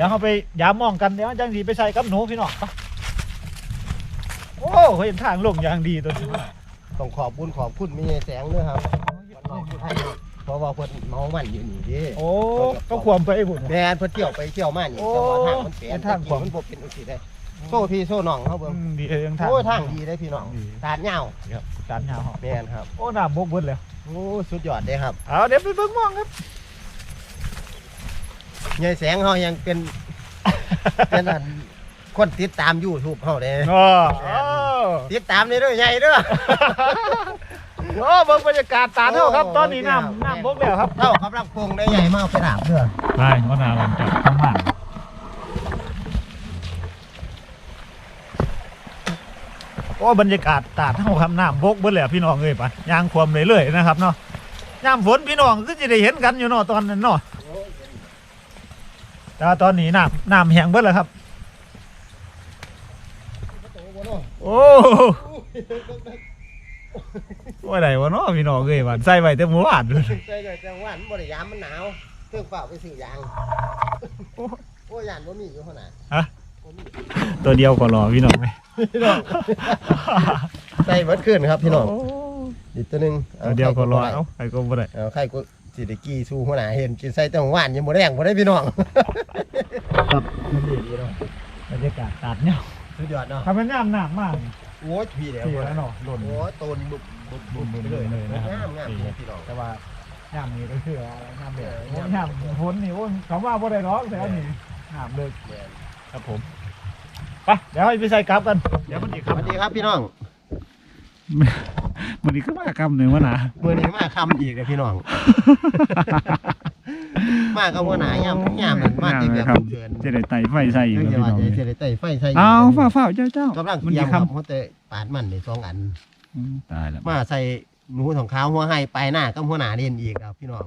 ดี๋ยวเขาไปยามมองกันเดี๋ยวจังสีไปใส่กับหนูพี่น้องไปโอ้เห็นทางลงอย่างดีตัวนี้ต้องขอบคุณขอบคุณมีแสงด้วยครับเพราะว่าเพิ่นเมามันอยู่นี่เดิโอ้ก็ความไปหุ่นแม่นเพิ่นเที่ยวไปเที่ยวมานี่โอ้แต่ว่าทางมันเปลี่ยเป็นนทางขวางมันบ่เป็นจังซี่ได้โซ่พี่โซ่น้องเฮาเบิ่งอืมดีเองทาง โอ้ทางดีได้พี่น้องดี ตาดยาวครับจานยาวเหรอแม่นครับ โอ้น้ำบกเบิดแล้วโอ้สุดยอดเด้ครับ เอาเดี๋ยวไปเบิ่งมองครับ ยายแสงเฮายังเป็น เป็นอันคนติดตาม YouTube เฮาเด้โอ้โอ้ติดตามนี่เด้อใหญ่เด้อโอ้เบิ่งบรรยากาศตาเท่าครับ ตอนนี้น้ำน้ำบกแล้วครับเท่ากับลำโพงได้ใหญ่มากไปอาบเด้อใช่ว่านาหลังจากทำมันโอ้บรรยากาศตาดเท่าคำน้ำบกเบิดแล้วพี่น้องเอ้ยปะยางความเรื่อยๆนะครับเนาะยามฝนพี่น้องก็จะได้เห็นกันอยู่เนาะตอนนั้นเนาะ แต่ว่าตอนนี้น้ำน้ำแห้งเบิดแล้วครับ โอ้ว่าไดวะเนาะพี่น้องเอ้ยบ้านใส่ไว้แต่หมู่บ้านเลยใช่เลยจังหวัดบ่ได้ยามมันหนาวเครื่องเปล่าไปซื้อยางโอ้โอ้ยานบ่มีอยู่ขนาดฮะตัวเดียวก็รอพี่น้องไหมพี่น้องใส่เบิดขึ้นครับพี่น้องอีกตัวหนึงตัวเดียวก็รอเอ้าไปก็บ่ได้เอาใครก็ สิได้กี้สู้หัวหน้าเห็นกินใส่แต่หวานยังบ่แรงบ่ได้พี่น้อง ครับมันดีดีเนาะบรรยากาศตัดเนี่ยสุดยอดเนาะทำเป็นน้ำหนักมากโอ้ยพี่แล้วทีแล้วเนาะหล่นโอ้ยต้นบุบบุบบุบไปเลยเลยนะครับงามงามพี่น้องแต่ว่าน้ำนี่ก็คืออะไรน้ำเดือดเออน้ำฝนนี่โอ้ยคำว่าบ่ได้ร้องแต่อันนี้น้ำเลยแม่นครับผมไปเดี๋ยวไปใส่กลับกันเดี๋ยวมันอีกสวัสดีครับพี่น้อง มันอีกก็มากำหนึ่งวะนะมื้อนี้มาคำอีกเลยพี่น้อง มากับหัวหน้ายามยามนั้นมาที่แบบครับเชิญจะได้ไต่ไฟใส่อีกเรื่องแล้วจะพี่น้องว่าจะได้ไต่ไฟใส่เอาฝ้าฝ้าเจ้าเจ้ากำลังมันเตรียจะมคครับเขาแต่ปาดมันนี่สองอันำอืมตายแล้ว มาใส่หนูของขาวหัวไห้ไปหน้ากับหัวหน้าเรียนอีกครับพี่น้อง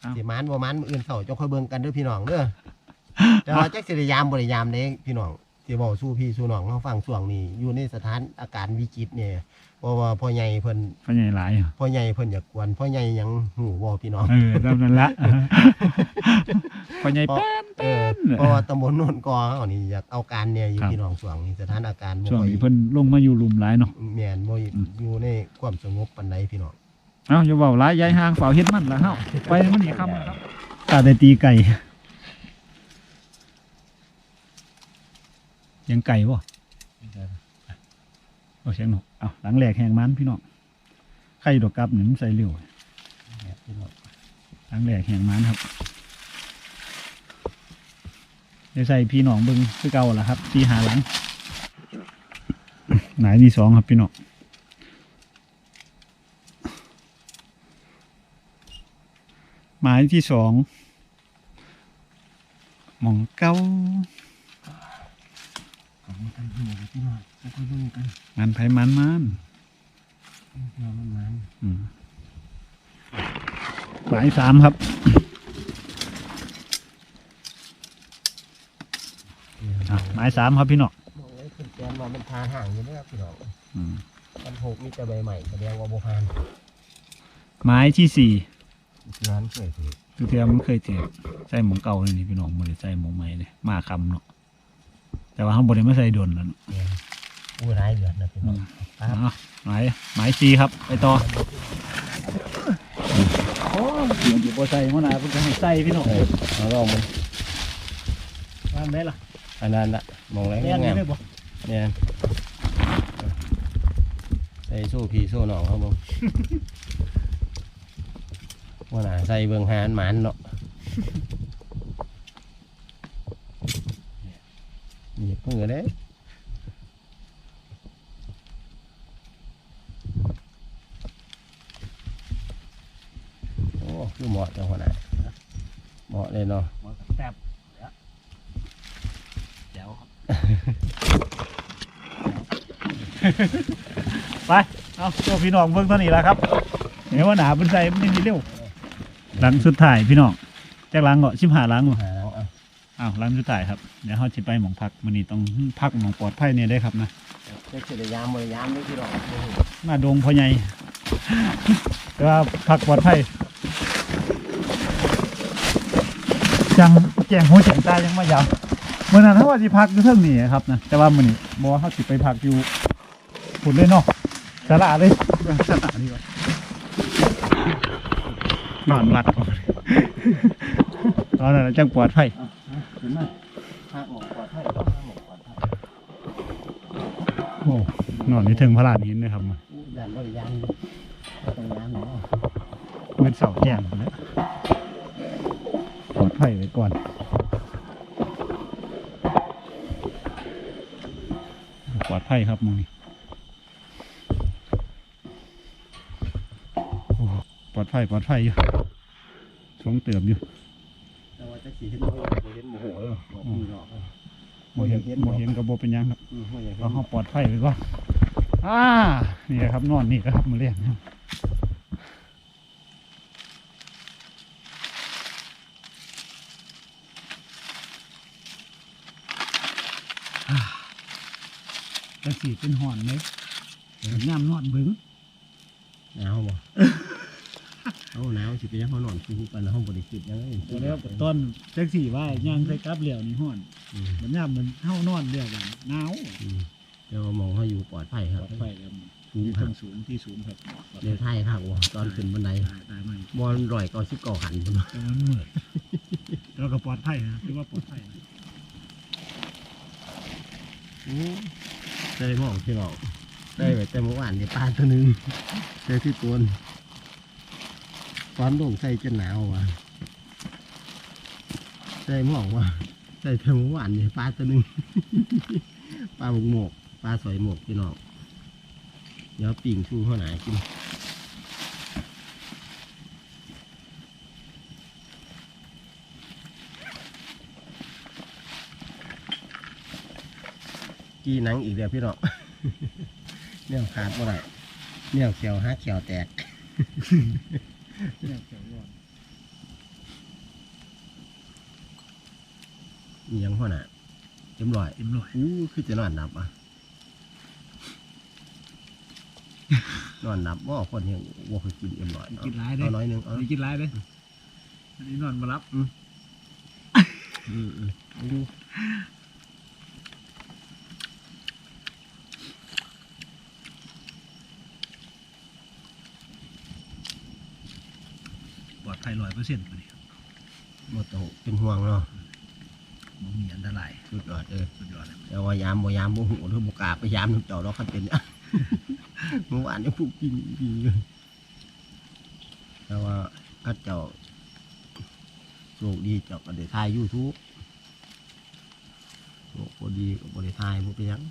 เอ้าสิมานบ่มันมื้ออื่นเช้าจะค่อยเบิ่งกันเด้อพี่น้องเด้อแต่ว่าจักสิได้ยามบ่ได้ยามเด้พี่น้องสิเว้าสู้พี่สู้น้องเฮาฟังช่วงนี้อยู่ในสถานอาการวิกฤตเนี่ย เพราะว่าพ่อใหญ่เพิ่นพ่อใหญ่หลายอยู่พ่อใหญ่เพิ่นอยากกวนพ่อใหญ่หยังหูบ่พี่น้อง เออตามนั้นละ พ่อใหญ่แป้นเออเพราะว่าตำบลโนนกอเฮานี่อยากเอาการเนี่ยอยู่ครับพี่น้องช่วงนี้สถานอาการบ่ช่วงค่อยนี้เพิ่นลงมาอยู่หลุมหลายเนาะ แม่นบ่อืมอยู่ในความสงบปานใดพี่น้องเอ้าอย่าเว้าหลายยายห่างเฝ้าเฮ็ดมันละเฮาไปมันอีกคำนะครับตาได้ตีไก่ยังไก่บ่โอ้เสียงนก เอาหลังแหลกแหงมันพี่น้องไข่ดอกกับหนึ่งใส่เร็วหลังแหลกแหงมันครับเดี๋ยวใส่พี่น้องบิ่งคือเก่าล่ะครับที่หาหลังหนายที่สองครับพี่น้องหมายที่สองมองเก้า กันหูพี่น้องแล้วก็ดูกันมันไผมันมันนอนมันอืมหมายสามครับอะหมายสามครับพี่น้องมองเลยขึ้นแกนว่ามันทาห่างอยู่เด้อพี่น้องอืมมันหกมีแต่ใบใหม่แสดงว่าบ่ผ่านหมายที่สี่งานเคยถือคือเทียมมันเคยเจ็บใส่หมองเก่าเลยนี่พี่น้องบริใส่หมองใหม่เลยมาคำเนาะ แต่ว่าข้างบนไม่ใส่ดนแล้วเนาะอู้ร้ายเดือดนะพี่น้องครับอะหมายหมายสี่ครับ ไปต่อโอ้เสียงอยู่บนใส่มะนาวเพิ่งจะให้ใส่พี่น้องเอาลองมันวางได้ล่ะอันนั้นละมองแล้วแม่นงามได้บ่เนี่ยใส่สู้พี่สู้น้องเขาบ่ว่าน่ะใส่เบิ่งหานหมานเนาะ เหยิบมือเด้โอ้คือเหมาะจังหวะน่ะเหมาะเลยเนาะแซ่บเดี๋ยวครับ ไป เอาตัวพี่น้องเบิ่งเท่านี้แหละครับ เห็นว่าหนาเป็นใส่มันนี่เร็วหลังสุดท้ายพี่น้องจากหลังก็ชิมหาหลังบ่หาเอา อ้าวหลังสุดท้ายครับ เดี๋ยวเขาจะไปหมองพักมันนี้ต้องพักหมองปลอดภัยเนี่ยได้ครับนะเช็คเสร็จยามบริยามนี่พี่น้องมาดงพ่อใหญ่ก็พักปลอดภัยจังแจงหัวแจงตายังมายาวเมื่อนั้นเขาว่าสิพักอยู่เท่านี้ครับนะแต่ว่ามื้อนี้บอกว่าเขาสิไปพักอยู่ฝุ่นเลยเนาะสาระเลยสาระดีกว่านอนรัดออกเลยตอนนั้นนะจังปลอดภัย เห็นไหมทางออกปลอดภัยทางออกปลอดภัยโอ้นอนนี่ถึงพระลานหินนะครับมันยันบริยานตรงน้ำเนาะเมื่อเสาแจ้งไปแล้วปลอดภัยไว้ก่อนปลอดภัยครับมึงนี่โอ้ปลอดภัยปลอดภัยอยู่สงเติมอยู่แต่ว่าจะขี่ขึ้นมาเห็นโมโหเลยบอกพี่น้อง โมเห็นโม เห็นกระโบเป็นหยังครับอืมว่าอย่างเรานี้เขาปลอดภัยไว้ก่อนอ่านี่แหละครับนอนนี่นะครับมาเรียกนะครับอ่าแต่สีเป็นห่อนเลยย่ำนอนเบิ้งหนาวบ่ เอาหนาวสิไปยังเขานอนคู่กันแล้วห้องบริสุทธิ์ยังไงตัวแล้วต้นจักสีว่าย่างใส่กับเหลี่ยวนี่ห่อนอืมมันย่ำมันเฮานอนเดียวกันหนาวอืมเดี๋ยวมองเขาอยู่ปลอดภัยคปรับลอดภัยครับสูอยู่งครัทาบงสูงที่สูงครับปลอดภัยเดี๋ยวไทยครับว่าตอนขึ้นบันไดตายตายไหมบอลร่อยก็ชิบก่อหันพุ่นแต่มันเหมือนแล้วก็ปลอดภัยนะถือว่าปลอดภัยนะได้มองพี่น้องได้ไปแต่เมื่อวานในปลาตัวหนึงได้ที่ตัวนึง ตอนลงใส่จะหนาวว่ะได้มองว่าใส่แต่เมื่อวานในปลาตัวหนึงปลาหมกหมกปลาสอยหมกพี่น้องเดี๋ยวปิ่งชูข้าวหนากินกีหนังอีกเดียวพี่น้องเนี่ยขาดเมื่อไหร่เนี่ยเขียวห้าเขียวแตก เนี่ยเขียวร้อนอิหยังพ่อน่ะเต็มร้อยเต็มร้อยอู้คือจะนอนนับอะนอนนับว่าคนยังว่าเคยกินเอ็มร้อยกินหลายเด้เอาน้อยหนึงเอาไปกินไรเลยอันนี้นอนมารับ อืมอืมเอาดู ปลอด ภัยร้อยเปอร์เซ็นต์เลยหมดต้องเป็นห่วงเนาะมันมีอันตรายสุดยอดเออสุดยอดเลยแต่ว่ายามบ่ยามบ่หูหรือบ่กล้าไปยามน้ำเจ้าเราคันเป็นเนี่ยเมื่อวานนี้ผูกกินดีเลยแต่ว่าก็เจ้าโชคดีเจ้าก็ได้ถ่ายยูทูบโชคบ่ดีก็บ่ได้ถ่ายบ่เป็นหยัง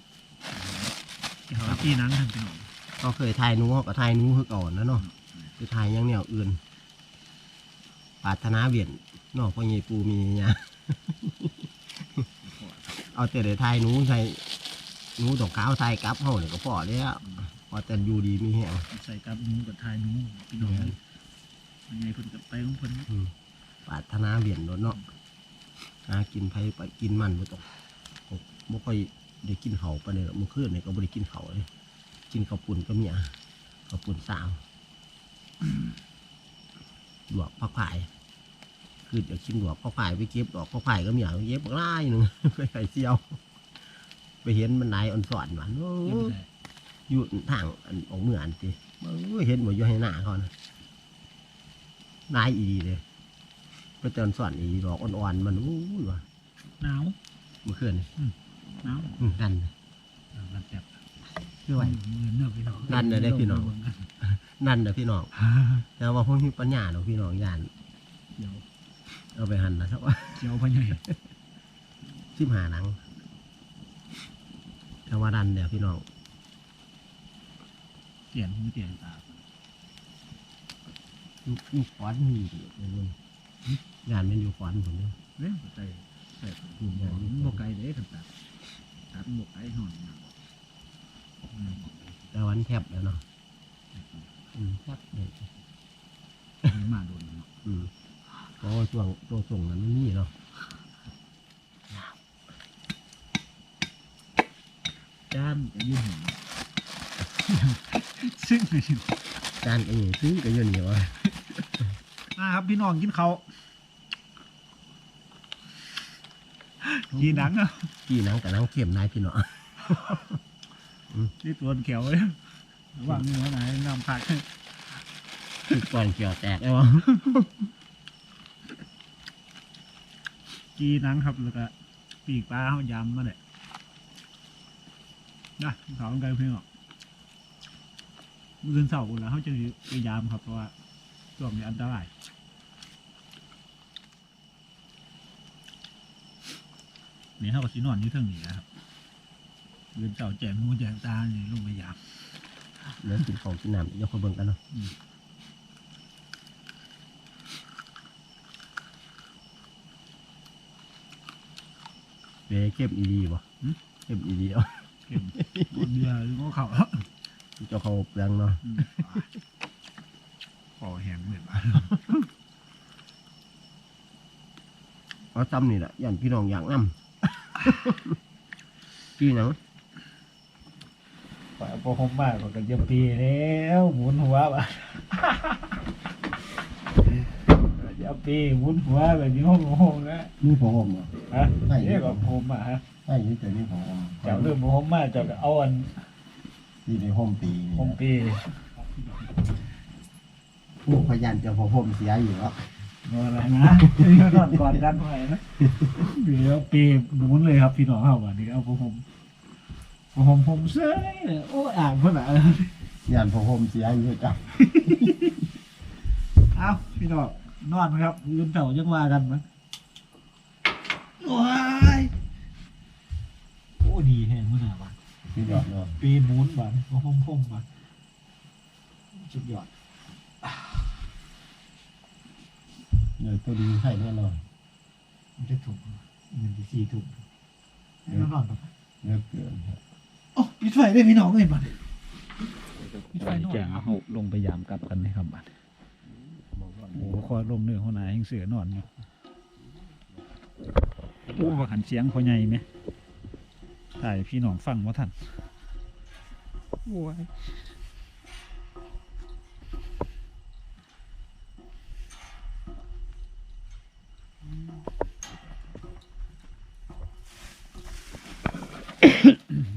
เขาที่นั้นทางพี่น้องเขาเคยถ่ายหนูเขาก็ถ่ายหนูคือก่อนนะเนาะคือถ่ายหยังแนวอื่น ปรารถนาเวียนเนอกพ่อใหญ่ปูมีเนี่ยเอาแต่ได้ถ่ายหนูใส่หนูตกขาวถ่ายกลับเฮาเนี่ยก็พอแล้วพอแต่อยู่ดีมีแฮงใส่กับหนูกับทายหนูพี่น้องยังไงเพิ่นกับไปของเพิ่นอืมปรารถนาเวียนโดนเนาะหากินไผไปกินมันบ่ต้องบ่ค่อยได้กินเขาวปานนี้หรอกมื้อคืนนี่ก็บ่ได้กินเขาวเลย กินข้าวปุ่นก็มีอะข้าวปุ่นสาว ดอกผักผายคือจะกินดอกผักผายไปเก็บดอกผักผายก็มีอะเย็บบักหลายหนึงไปไข่เจียว ไปเห็นมันนายอ่อนสอนหวานโอ้ยังไม่ยได้อยู่ทางอันออกเมืองอันติเอ้ยเห็นหมดอยู่ให้หน้าเขานะนายอีเลยไปเตือนสอนอีดอกอ่อนๆมันอู้ยว่ะหนาวเมื่อคืนนี่หนาวอืมนั่นรัดจับด้วยเงินเนาะพี่น้อง นั่นน่ะได้พี่น้องนั่นนะพี่น้องแต่ว่าพวกมีปัญญาหรอกพี่น้องยานเดี๋ยวเอาไปหันนะครับว่าเจียวพ่อใหญ่ชิมหาหนังแต่ว่าดันเดี๋ยวพี่น้องเตียนไม่เตียนตาลูกลูกฟอนต์มีอยู่ในนู้นยานมันอยู่ฟอนต์ผมเนี่ยเว้ยใส่ใส่ถุงยางมันบกไก่เด้กันตาตัดบกไก่ห่อนนะอืมแต่วันแทบแล้วเนาะ อืมแทบเลยมาโดนเนาะอืมเพราะว่าช่วตัวส่งนั้นมันนี่เนาะจานจะยืนซึ่งไม่ใช่จานเองซื้อกันเยอะเหนียวอะนะครับพี่น้องกินเขากีหนังอะกี่หนังกับหนังเข็มนายพี่เนาะนี่ตัวเขียวเลย ระหว่างนี้หัวไหนน้ำผักคือก่อนเกี่ยวแตกแล้วะกีนังครับแล้วก็ปีกปลาเขายำมาเลยนะเขาไกลเพียงหรอกมื่อเสาร์แล้วเขาจะไปยามครับเพราะว่าช่วงนี้อันตรายนี่เขาก็สีนอนอยู่เทิงนี้นะครับเดินเสาร์แจงหูแจงตาเนี่ลงไปยาม เนื้อกินของกินน้ำยกเขาเบิ่งกันเนาะอืมเดี๋ยวเข้มอีดีบ่เข้มอีดีเอาเก็บคนเดียวหรือว่าเขาเจ้าเขาเปลืองเนาะอืมขอแหงเหมือนบ้านเอาซ้ำนี่แหละยันพี่น้องอย่างน้ำกี่หนัง ปล่อยโปรคมมากกว่ากันเยี่ยมปีแล้วหมุนหัวบ่ะเยี่ยมปีหมุนหัวแบบนี้ห้องโฮงนะนี่ผมผมอะฮะนี่ก็โฮมอะฮะใช่นี่แต่นี่ผมผมเจ้าเรื่องโฮมมากเจ้าก็เอาอันนี่ในห้องปีนี่โฮมปีผู้พยานจะพอผมเสียอยู่แล้วนอนอะไรนะนี่ก็นอนก่อนกันหน่อยนะเดี๋ยวปีหมุนเลยครับพี่น้องเข้ามานี่เอาโปรคม โปรคมผมเซ้ยเนี่ยโอ้อ่างเพื่อนอะยันพอผมเสียอยู่จ้ะเอาพี่น้องนอนครับยืนเต่ายังว่ากันมั้ยว้ายโอ้ดีแฮงมื่อไหร่วะพี่ยอดเนาะปีนหมุนบ้านพมพมบ้านสุดยอดเนื้อตัวดีให้แน่นอนมันจะถูกเงินที่สี่ถูกให้นอนครับเนื้อเกินครับโอ้ปิด ไฟได้พี่น้องเลยบ้านปิดไฟแจ้งเอาลงไปยามกลับกันนะครับบ้านโอ้คอลงเนื้อหัวหน้ายังเสือนอนอยู่โอ้ว่าขันเสียงพอใหญ่ไหมถ่ายพี่น้องฟังว่าท่านโอ้ย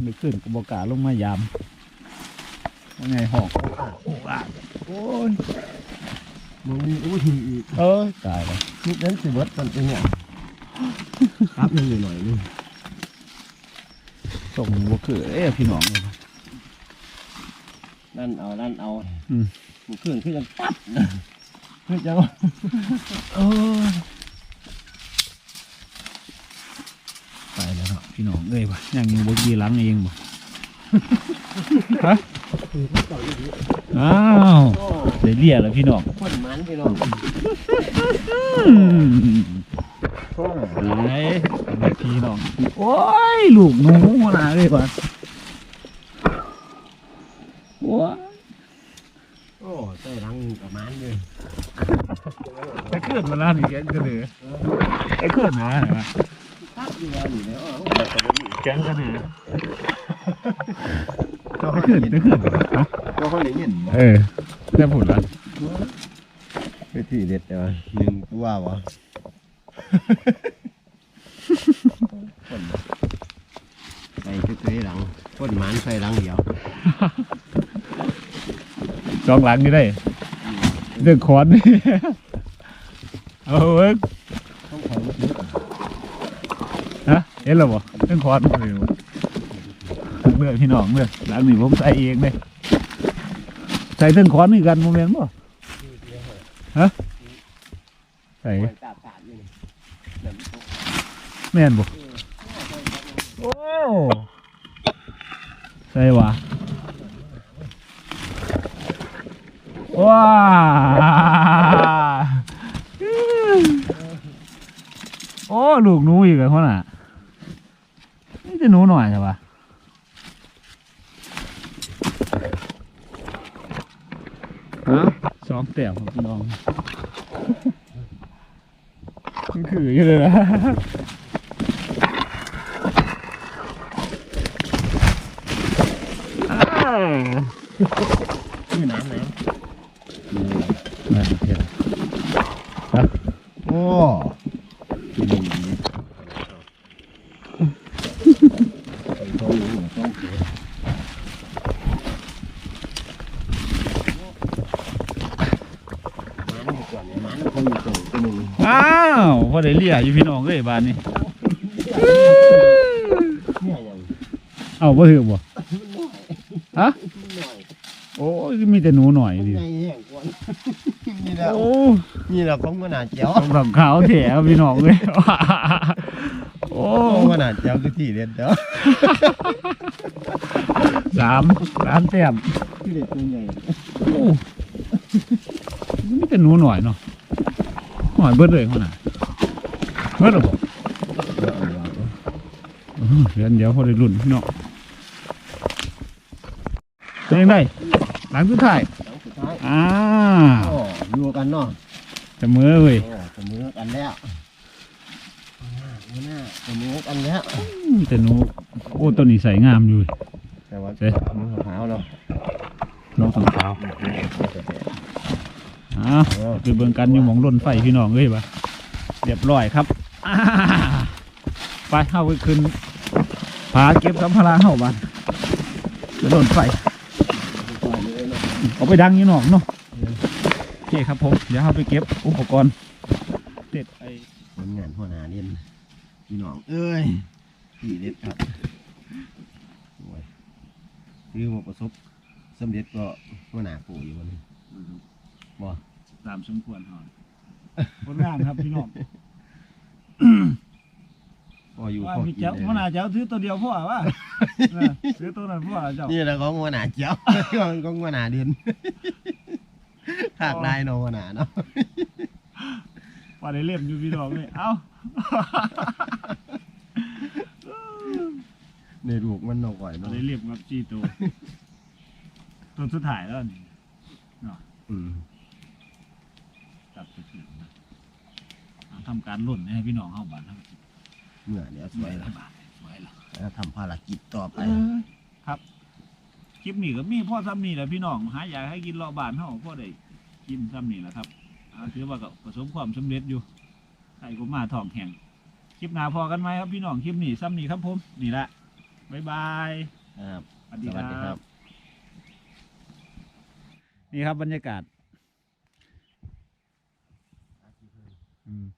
ไม่ ขึ้นกบกล้าลงมายามว่าไงหอกโอ้อะโอ้ยมึงมีอู้ทีอีกเออตายแล้วนิดนั้นสิเบิร์ตมันเป็นเนี่ยครับยังอยู่หน่อยนึงส่งบกคือเอ้ยพี่น้องเลยนั่นเอานั่นเอาอืมมันเครื่องขึ้นกันปั๊บนะขึ้นจังเออตายแล้วเนาะ พี่น้องเอ้ยวะยังอยู่บกีหลังเองบ่ฮะอ้าวเดี๋ยวเรียกแล้วพี่น้องคนมันพี่น้องไหนพี่น้อง โอ้ย ลูกหนูหนาเลยว่ะโอ้ยโอ้ใส่รังประมาณเลยไอ้ขึ้นมาแล้วนี่แกก็เลยไอ้ขึ้นนะเห็นไหมครับอยู่แล้วอยู่แล้ว แก๊งก็เลยไอ้ขึ้นไอ้ขึ้นฮะก็เขาเห็นเออได้ผลละไปที่เด็ดเดี๋ยวหนึ่งตัววะใส่ชุดใส่หลังคนหมันใส่หลังเดียวจองหลังนี่ได้เดือดคอนเอาเว้ยฮะเห็นแล้วบ่ เรื่องคอนเลยบ่เลือกพี่น้องเลือกหลังนี่ผมใส่เองเลยใส่เรื่องคอนนี่กันโมเมนต์บ่ฮะใส่คอยกาบกาบอยู่นี่เมนตกแม่นบ่โอ้ใส่วะว้าโอ้ลูกนู้อีกเหรอคนน่ะ นี่จะหนูหน่อยใช่ปะฮะสองแต้มครับพี่น้องมันคืออยู่เลยนะคือน้ำน้นั่นเห็นครับ โอ้มันคนอยู่ตรงตัวนึง อ้าวพอ ได้เลียอยู่พี่น้องเอ้ยบ้านนี้เนี่ยยังเอ้าบ่ถือบ่ฮะโอ้ยมีแต่หนูหน่อยดิไงแห้งกวนนี่แหละโอ้นี่แหละของขนาดเจ้าต้องขาวแถวพี่น้องเอ้ยโอ้ของขนาดเจ้าคือที่เด็ดเด้อสามสามแต้มที่เด็ดตัวใหญ่โอ้มีแต่หนูหน่อยเนาะหน่อยเบิดเลยขนาด เบิดหรอบ่อื้อเดี๋ยวเดี๋ยวพอได้รุ่นพี่น้องเป็นยังไงหลังสุดท้ายหลังสุดท้ายอ่าโอ้อยู่กันเนาะจะมือเว้ยโอ้เสมอกันแล้วหน้าเสมอกันแล้วมีแต่หนูโอ้ตัวนี้ใส่งามอยู่แต่ว่าเอ๊มือขาวเนาะน้องสองขาวอ้าวไปเบิ่งกันอยู่หมองร่นไฟพี่น้องเอ้ยปะเรียบร้อยครับ ไปเข้าไปขึ้นพาเก็บสัมภาระเข้าบ้านไปร่นไฟเอาไปดังอยู่นอกเนาะโอเคครับผมเดี๋ยวเราไปเก็บอุปกรณ์เด็ดไอ้ผลงานหัวหน้าเรียนพี่น้องเอ้ยพี่เด็ดครับโอ้ยคือมาประสบสำเร็จก็หัวหน้าปู่อยู่วันนี้บ่ตามสมควรหอนผลงานครับพี่น้อง พออยู่ว่าพอมีกินเจ้าได้มันอาจจะเอาถือตัวเดียวพ่อวะเออถือตัวนั้นพ่อเจ้านี่แหละของหัวหน้าเจ้าของหัวหน้าเรียนภาคได้เนาะหัวหน้าเนาะว่าได้เล่มอยู่พี่น้องเลยเอ้าในลูกมันเนาะก่อยว่าเนาะได้เล่มครับจี้ตัวตัวสุดท้ายแล้วนี่อืมจับไปถึงนะเอาทำการหล่นให้พี่น้องเข้าบ้านครับ เมื่อเดี๋ยวสวยหละลายบาทสวยละแล้วทำภารกิจต่อไปครับคลิปนี้ก็มีพ่อซ้ำนี่แหละพี่น้องหาอยากให้กินรอบบ้านเฮาพ่อได้กินซ้ำนี่แหละครับอ่าถือว่าก็ประสบความสำเร็จอยู่ใส่ก็มาท้องแข็งคลิปหน้าพอกันไหมครับพี่น้องคลิปนี้ซ้ำนี่ครับผมนี่แหละบ๊ายบายครับสวัสดีสวัสดีคครัรับบนี่ครับบรรยากาศอืม